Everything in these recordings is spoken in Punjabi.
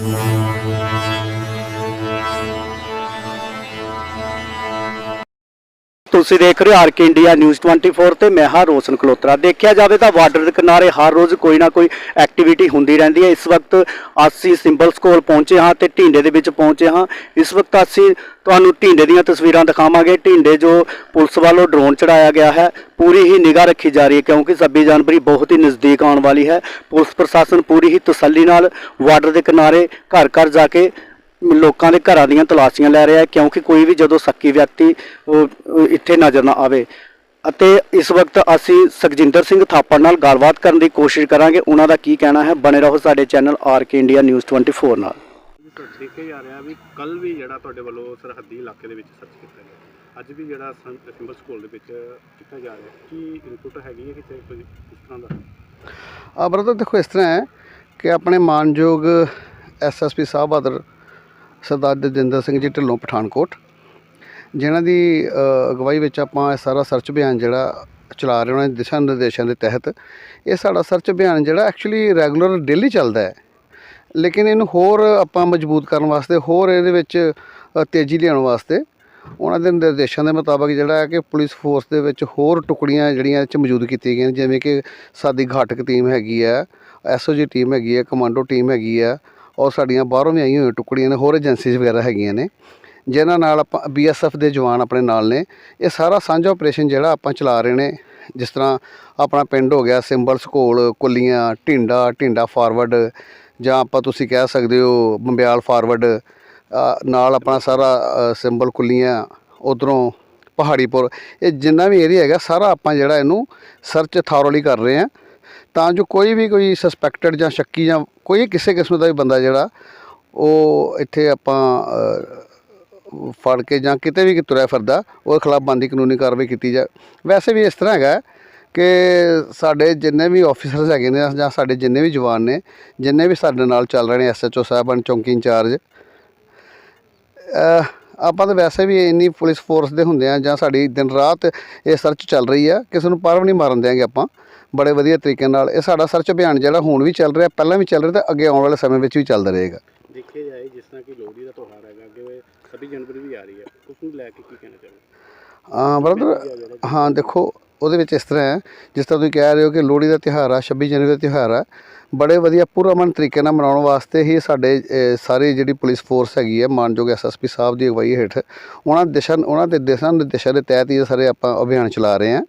Música ਤੁਸੀਂ ਦੇਖ ਰਹੇ ਹੋ ਆਰਕੇ ਇੰਡੀਆ ਨਿਊਜ਼ 24 ਤੇ ਮੈਂ ਹਾਂ ਰੋਸ਼ਨ ਕਲੋਤਰਾ ਦੇਖਿਆ ਜਾਵੇ ਤਾਂ ਬਾਰਡਰ ਦੇ ਕਿਨਾਰੇ ਹਰ ਰੋਜ਼ ਕੋਈ ਨਾ ਕੋਈ ਐਕਟੀਵਿਟੀ ਹੁੰਦੀ ਰਹਿੰਦੀ ਹੈ। ਇਸ ਵਕਤ ਅਸੀਂ ਸਿੰਬਲਸ ਕੋਲ ਪਹੁੰਚੇ ਹਾਂ ਤੇ ਢੀਂਡੇ ਦੇ ਵਿੱਚ ਪਹੁੰਚੇ ਹਾਂ। ਇਸ ਵਕਤ ਅਸੀਂ ਤੁਹਾਨੂੰ ਢੀਂਡੇ ਦੀਆਂ ਤਸਵੀਰਾਂ ਦਿਖਾਵਾਂਗੇ। ਢੀਂਡੇ ਜੋ ਪੁਲਿਸ ਵੱਲੋਂ ਡਰੋਨ ਚੜਾਇਆ ਗਿਆ ਹੈ, ਪੂਰੀ ਹੀ ਨਿਗਾਹ ਰੱਖੀ ਜਾ ਰਹੀ ਹੈ ਕਿਉਂਕਿ 26 ਜਨਵਰੀ ਬਹੁਤ ਹੀ ਨਜ਼ਦੀਕ ਆਉਣ ਵਾਲੀ ਹੈ। ਪੁਲਿਸ ਪ੍ਰਸ਼ਾਸਨ ਪੂਰੀ ਹੀ ਤਸੱਲੀ ਨਾਲ ਬਾਰਡਰ ਦੇ ਕਿਨਾਰੇ ਘਰ ਘਰ ਜਾ ਕੇ ਲੋਕਾਂ ਦੇ ਘਰਾਂ ਦੀਆਂ ਤਲਾਸ਼ੀਆਂ ਲੈ ਰਿਹਾ ਹੈ ਕਿਉਂਕਿ ਕੋਈ ਵੀ ਜਦੋਂ ਸੱਕੀ ਵਿਅਕਤੀ ਉਹ, ਇੱਥੇ ਨਜ਼ਰ ਨਾ ਆਵੇ। ਅਤੇ ਇਸ ਵਕਤ ਅਸੀਂ ਸੁਖਜਿੰਦਰ ਸਿੰਘ ਥਾਪੜ ਨਾਲ ਗੱਲਬਾਤ ਕਰਨ ਦੀ ਕੋਸ਼ਿਸ਼ ਕਰਾਂਗੇ। ਉਹਨਾਂ ਦਾ ਕੀ ਕਹਿਣਾ ਹੈ? ਬਣੇ ਰਹੋ ਸਾਡੇ ਚੈਨਲ ਆਰਕੇ ਇੰਡੀਆ ਨਿਊਜ਼ 24 ਨਾਲ। ਦੇਖਿਆ ਜਾ ਰਿਹਾ ਵੀ ਕੱਲ ਵੀ ਜਿਹੜਾ ਤੁਹਾਡੇ ਵੱਲੋਂ ਸਰਹੱਦੀ ਇਲਾਕੇ ਦੇ ਵਿੱਚ ਸਰਚ ਕੀਤਾ ਗਿਆ। ਅੱਜ ਵੀ ਜਿਹੜਾ ਸਿੰਬਲ ਸਕੂਲ ਦੇ ਵਿੱਚ ਕੀਤਾ ਜਾ ਰਿਹਾ। ਕੀ ਇਨਪੁਟ ਹੈਗੀ ਹੈ ਕਿਤੇ ਕੋਈ ਇਸ ਤਰ੍ਹਾਂ ਦਾ? ਆ ਬ੍ਰਦਰ ਦੇਖੋ ਇਸ ਤਰ੍ਹਾਂ ਹੈ ਕਿ ਆਪਣੇ ਮਾਨਯੋਗ ਐਸਐਸਪੀ ਸਾਹਿਬ ਬਹਾਦਰ ਸਰਦਾਰ ਦਜਿੰਦਰ ਸਿੰਘ ਜੀ ਢਿੱਲੋਂ ਪਠਾਨਕੋਟ ਜਿਨ੍ਹਾਂ ਦੀ ਅਗਵਾਈ ਵਿੱਚ ਆਪਾਂ ਇਹ ਸਾਰਾ ਸਰਚ ਅਭਿਆਨ ਜਿਹੜਾ ਚਲਾ ਰਹੇ ਉਹਨਾਂ ਦੇ ਦਿਸ਼ਾ ਨਿਰਦੇਸ਼ਾਂ ਦੇ ਤਹਿਤ ਇਹ ਸਾਡਾ ਸਰਚ ਅਭਿਆਨ ਜਿਹੜਾ ਐਕਚੁਅਲੀ ਰੈਗੂਲਰ ਡੇਲੀ ਚੱਲਦਾ ਹੈ। ਲੇਕਿਨ ਇਹਨੂੰ ਹੋਰ ਆਪਾਂ ਮਜ਼ਬੂਤ ਕਰਨ ਵਾਸਤੇ ਹੋਰ ਇਹਦੇ ਵਿੱਚ ਤੇਜ਼ੀ ਲਿਆਉਣ ਵਾਸਤੇ ਉਹਨਾਂ ਦੇ ਨਿਰਦੇਸ਼ਾਂ ਦੇ ਮੁਤਾਬਕ ਜਿਹੜਾ ਹੈ ਕਿ ਪੁਲਿਸ ਫੋਰਸ ਦੇ ਵਿੱਚ ਹੋਰ ਟੁਕੜੀਆਂ ਜਿਹੜੀਆਂ ਇਹ 'ਚ ਮੌਜੂਦ ਕੀਤੀਆਂ ਗਈਆਂ ਨੇ, ਜਿਵੇਂ ਕਿ ਸਾਡੀ ਘਾਟਕ ਟੀਮ ਹੈਗੀ ਹੈ ਐਸਓਜੀ ਟੀਮ ਹੈਗੀ ਹੈ ਕਮਾਂਡੋ ਟੀਮ ਹੈਗੀ ਹੈ ਔਰ ਸਾਡੀਆਂ ਬਾਹਰੋਂ ਵੀ ਆਈਆਂ ਹੋਈਆਂ ਟੁਕੜੀਆਂ ਨੇ, ਹੋਰ ਏਜੰਸੀਜ਼ ਵਗੈਰਾ ਹੈਗੀਆਂ ਨੇ, ਜਿਨ੍ਹਾਂ ਨਾਲ ਆਪਾਂ ਬੀਐਸਐਫ ਦੇ ਜਵਾਨ ਆਪਣੇ ਨਾਲ ਨੇ। ਇਹ ਸਾਰਾ ਸਾਂਝਾ ਆਪਰੇਸ਼ਨ ਜਿਹੜਾ ਆਪਾਂ ਚਲਾ ਰਹੇ ਨੇ, ਜਿਸ ਤਰ੍ਹਾਂ ਆਪਣਾ ਪਿੰਡ ਹੋ ਗਿਆ ਸਿੰਬਲ ਸਕੋਲ ਕੁੱਲੀਆਂ, ਢਿੰਡਾ ਢਿੰਡਾ ਫਾਰਵਰਡ ਜਾਂ ਆਪਾਂ ਤੁਸੀਂ ਕਹਿ ਸਕਦੇ ਹੋ ਬੰਬਿਆਲ ਫਾਰਵਰਡ ਨਾਲ ਆਪਣਾ ਸਾਰਾ ਸਿੰਬਲ ਕੁੱਲੀਆਂ, ਉਧਰੋਂ ਪਹਾੜੀਪੁਰ, ਇਹ ਜਿੰਨਾ ਵੀ ਏਰੀਆ ਹੈਗਾ, ਸਾਰਾ ਆਪਾਂ ਜਿਹੜਾ ਇਹਨੂੰ ਸਰਚ ਥਾਰੋਲੀ ਕਰ ਰਹੇ ਹਾਂ। ਤਾਂ ਜੋ ਕੋਈ ਵੀ ਕੋਈ ਸਸਪੈਕਟਡ ਜਾਂ ਸ਼ੱਕੀ ਜਾਂ ਕੋਈ ਕਿਸੇ ਕਿਸਮ ਦਾ ਵੀ ਬੰਦਾ ਜਿਹੜਾ, ਉਹ ਇੱਥੇ ਆਪਾਂ ਫੜ ਕੇ ਜਾਂ ਕਿਤੇ ਵੀ ਤੁਰਿਆ ਫਿਰਦਾ, ਉਹਦੇ ਖਿਲਾਫ ਬੰਦੀ ਕਾਨੂੰਨੀ ਕਾਰਵਾਈ ਕੀਤੀ ਜਾ ਵੈਸੇ ਵੀ ਇਸ ਤਰ੍ਹਾਂ ਹੈਗਾ ਕਿ ਸਾਡੇ ਜਿੰਨੇ ਵੀ ਆਫੀਸਰਸ ਹੈਗੇ ਨੇ ਜਾਂ ਸਾਡੇ ਜਿੰਨੇ ਵੀ ਜਵਾਨ ਨੇ, ਜਿੰਨੇ ਵੀ ਸਾਡੇ ਨਾਲ ਚੱਲ ਰਹੇ ਨੇ ਐਸਐਚਓ ਸਾਹਿਬਾਨ ਚੌਂਕੀ ਇੰਚਾਰਜ ਆਪਾਂ ਤਾਂ ਵੈਸੇ ਵੀ ਇੰਨੀ ਪੁਲਿਸ ਫੋਰਸ ਦੇ ਹੁੰਦੇ ਆ ਜਾਂ ਸਾਡੀ ਦਿਨ ਰਾਤ ਇਹ ਸਰਚ ਚੱਲ ਰਹੀ ਆ, ਕਿਸੇ ਨੂੰ ਪਰਵ ਨਹੀਂ ਮਾਰਨ ਦਿਆਂਗੇ ਆਪਾਂ, ਬੜੇ ਵਧੀਆ ਤਰੀਕੇ ਨਾਲ। ਇਹ ਸਾਡਾ ਸਰਚ ਅਭਿਆਨ ਜਿਹੜਾ ਹੁਣ ਵੀ ਚੱਲ ਰਿਹਾ, ਪਹਿਲਾਂ ਵੀ ਚੱਲ ਰਿਹਾ ਤੇ ਅੱਗੇ ਆਉਣ ਵਾਲੇ ਸਮੇਂ ਵਿੱਚ ਵੀ ਚੱਲਦਾ ਰਹੇਗਾ। ਦੇਖਿਆ ਜਾਏ, ਜਿਸ ਤਰ੍ਹਾਂ ਕਿ ਲੋਹੜੀ ਦਾ ਤਿਉਹਾਰ ਹੈਗਾ, ਅੱਗੇ 26 ਜਨਵਰੀ ਵੀ ਆ ਰਹੀ ਹੈ, ਉਸ ਨੂੰ ਲੈ ਕੇ ਕੀ ਕਹਿਣਾ ਚਾਹੁੰਦੇ ਬ੍ਰਦਰ ਹਾਂ ਦੇਖੋ ਉਹਦੇ ਵਿੱਚ ਇਸ ਤਰ੍ਹਾਂ ਹੈ ਜਿਸ ਤਰ੍ਹਾਂ ਤੁਸੀਂ ਕਹਿ ਰਹੇ ਹੋ ਕਿ ਲੋਹੜੀ ਦਾ ਤਿਉਹਾਰ ਆ 26 ਜਨਵਰੀ ਦਾ ਤਿਉਹਾਰ ਆ ਬੜੇ ਵਧੀਆ ਪੂਰਾਮਨ ਤਰੀਕੇ ਨਾਲ ਮਨਾਉਣ ਵਾਸਤੇ ਹੀ ਸਾਡੇ ਸਾਰੀ ਜਿਹੜੀ ਪੁਲਿਸ ਫੋਰਸ ਹੈਗੀ ਹੈ ਮਾਨਯੋਗ ਐਸਐਸਪੀ ਸਾਹਿਬ ਦੀ ਅਗਵਾਈ ਹੇਠ ਉਹਨਾਂ ਦਿਸ਼ਾ ਉਹਨਾਂ ਦੇ ਦਿਸ਼ਾ ਨਿਰਦੇਸ਼ਾਂ ਦੇ ਤਹਿਤ ਹੀ ਇਹ ਸਾਰੇ ਆਪਾਂ ਅਭਿਆਨ ਚਲਾ ਰਹੇ ਹਾਂ।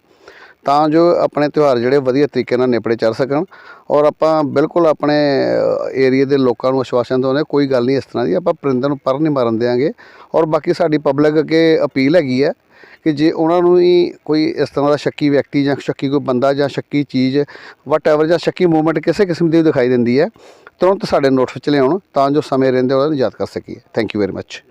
ਤਾਂ ਜੋ ਆਪਣੇ ਤਿਉਹਾਰ ਜਿਹੜੇ ਵਧੀਆ ਤਰੀਕੇ ਨਾਲ ਨਿਪੜੇ ਚੜ ਸਕਣ ਔਰ ਆਪਾਂ ਬਿਲਕੁਲ ਆਪਣੇ ਏਰੀਆ ਦੇ ਲੋਕਾਂ ਨੂੰ ਆਸ਼ਵਾਸਨ ਦਿੰਦੇ ਕੋਈ ਗੱਲ ਨਹੀਂ ਇਸ ਤਰ੍ਹਾਂ ਦੀ ਆਪਾਂ ਪਰਿੰਦਰ ਨੂੰ ਪਰ ਨਹੀਂ ਮਾਰਨ ਦਿਆਂਗੇ। ਔਰ ਬਾਕੀ ਸਾਡੀ ਪਬਲਿਕ ਅੱਗੇ ਅਪੀਲ ਹੈਗੀ ਹੈ ਕਿ ਜੇ ਉਹਨਾਂ ਨੂੰ ਹੀ ਕੋਈ ਇਸ ਤਰ੍ਹਾਂ ਦਾ ਸ਼ੱਕੀ ਵਿਅਕਤੀ ਜਾਂ ਸ਼ੱਕੀ ਕੋਈ ਬੰਦਾ ਜਾਂ ਸ਼ੱਕੀ ਚੀਜ਼ ਵਟਐਵਰ ਜਾਂ ਸ਼ੱਕੀ ਮੂਵਮੈਂਟ ਕਿਸੇ ਕਿਸਮ ਦੀ ਦਿਖਾਈ ਦਿੰਦੀ ਹੈ, ਤੁਰੰਤ ਸਾਡੇ ਨੋਟਿਸ ਵਿੱਚ ਲਿਆਉਣ ਤਾਂ ਜੋ ਸਮੇਂ ਰਹਿੰਦੇ ਉਹਨਾਂ ਨੂੰ ਯਾਦ ਕਰ ਸਕੀਏ। Thank you very much